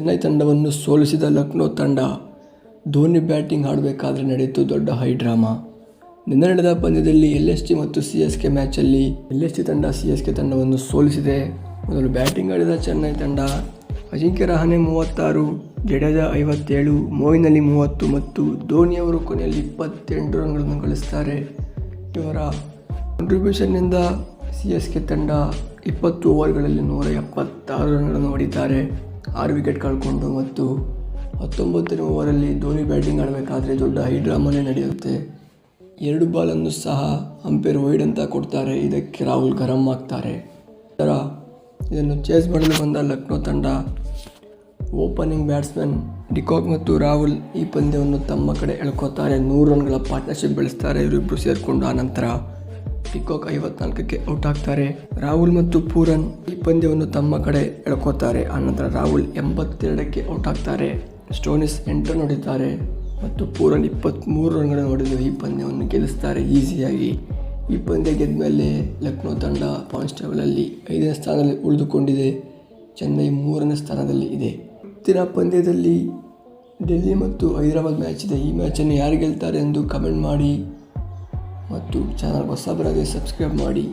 ಚೆನ್ನೈ ತಂಡವನ್ನು ಸೋಲಿಸಿದ ಲಕ್ನೋ ತಂಡ ಧೋನಿ ಬ್ಯಾಟಿಂಗ್ ಆಡಬೇಕಾದ್ರೆ ನಡೆಯಿತು ದೊಡ್ಡ ಹೈ ಡ್ರಾಮಾ. ನಿನ್ನೆ ನಡೆದ ಪಂದ್ಯದಲ್ಲಿ ಎಲ್ ಎಸ್ ಟಿ ಮತ್ತು ಸಿ ಎಸ್ ಕೆ ಮ್ಯಾಚಲ್ಲಿ ಎಲ್ ಎಸ್ ಟಿ ತಂಡ ಸಿ ಎಸ್ ಕೆ ತಂಡವನ್ನು ಸೋಲಿಸಿದೆ. ಮೊದಲು ಬ್ಯಾಟಿಂಗ್ ಆಡಿದ ಚೆನ್ನೈ ತಂಡ ಅಜಿಂಕ್ಯ ರಹಾನೆ ಮೂವತ್ತಾರು, ಜಡೇಜಾ ಐವತ್ತೇಳು, ಮೊಯಿನ್ ಅಲಿ ಮೂವತ್ತು ಮತ್ತು ಧೋನಿಯವರು ಕೊನೆಯಲ್ಲಿ ಇಪ್ಪತ್ತೆಂಟು ರನ್ಗಳನ್ನು ಗಳಿಸ್ತಾರೆ. ಇವರ ಕಾಂಟ್ರಿಬ್ಯೂಷನ್ನಿಂದ ಸಿ ಎಸ್ ಕೆ ತಂಡ ಇಪ್ಪತ್ತು ಓವರ್ಗಳಲ್ಲಿ ನೂರ ಎಪ್ಪತ್ತಾರು ರನ್ಗಳನ್ನು ಹೊಡಿತಾರೆ. ಆರು ವಿಕೆಟ್ ಕಳ್ಕೊಂಡು ಮತ್ತು ಹತ್ತೊಂಬತ್ತನೇ ಓವರಲ್ಲಿ ಧೋನಿ ಬ್ಯಾಟಿಂಗ್ ಆಡಬೇಕಾದ್ರೆ ದೊಡ್ಡ ಹೈಡ್ರಾಮನೇ ನಡೆಯುತ್ತೆ. ಎರಡು ಬಾಲನ್ನು ಸಹ ಅಂಪೇರ್ ವೈಡ್ ಅಂತ ಕೊಡ್ತಾರೆ. ಇದಕ್ಕೆ ರಾಹುಲ್ ಗರಂ ಆಗ್ತಾರೆ. ನಂತರ ಇದನ್ನು ಚೇಸ್ ಮಾಡಲು ಬಂದ ಲಕ್ನೋ ತಂಡ ಓಪನಿಂಗ್ ಬ್ಯಾಟ್ಸ್ಮನ್ ಡಿಕಾಕ್ ಮತ್ತು ರಾಹುಲ್ ಈ ಪಂದ್ಯವನ್ನು ತಮ್ಮ ಕಡೆ ಎಳ್ಕೋತಾರೆ. ನೂರು ರನ್ಗಳ ಪಾರ್ಟ್ನರ್ಶಿಪ್ ಬೆಳೆಸ್ತಾರೆ. ಇವರಿಬ್ಬರು ಸೇರಿಕೊಂಡು ಆ ನಂತರ ಡಿಕಾಕ್ ಐವತ್ನಾಲ್ಕಕ್ಕೆ ಔಟ್ ಆಗ್ತಾರೆ. ರಾಹುಲ್ ಮತ್ತು ಪೂರನ್ ಈ ಪಂದ್ಯವನ್ನು ತಮ್ಮ ಕಡೆ ಎಳ್ಕೋತಾರೆ. ಆನಂತರ ರಾಹುಲ್ ಎಂಬತ್ತೆರಡಕ್ಕೆ ಔಟ್ ಆಗ್ತಾರೆ. ಸ್ಟೋನಿಸ್ ಎಂಟು ಹೊಡಿತಾರೆ ಮತ್ತು ಪೂರನ್ ಇಪ್ಪತ್ತ್ಮೂರು ರನ್ಗಳನ್ನು ಹೊಡೆದು ಈ ಪಂದ್ಯವನ್ನು ಗೆಲ್ಲಿಸ್ತಾರೆ. ಈಸಿಯಾಗಿ ಈ ಪಂದ್ಯ ಗೆದ್ದ ಮೇಲೆ ಲಕ್ನೋ ತಂಡ ಪಾಯಿಂಟ್ಸ್ ಟೇಬಲಲ್ಲಿ ಐದನೇ ಸ್ಥಾನದಲ್ಲಿ ಉಳಿದುಕೊಂಡಿದೆ. ಚೆನ್ನೈ ಮೂರನೇ ಸ್ಥಾನದಲ್ಲಿ ಇದೆ. ಇವತ್ತಿನ ಪಂದ್ಯದಲ್ಲಿ ಡೆಲ್ಲಿ ಮತ್ತು ಹೈದರಾಬಾದ್ ಮ್ಯಾಚ್ ಇದೆ. ಈ ಮ್ಯಾಚನ್ನು ಯಾರು ಗೆಲ್ತಾರೆ ಎಂದು ಕಮೆಂಟ್ ಮಾಡಿ. ಮತ್ತು ಚಾನಲ್ಗೆ ಹೊಸಬರಾಗಿ ಸಬ್ಸ್ಕ್ರೈಬ್ ಮಾಡಿ.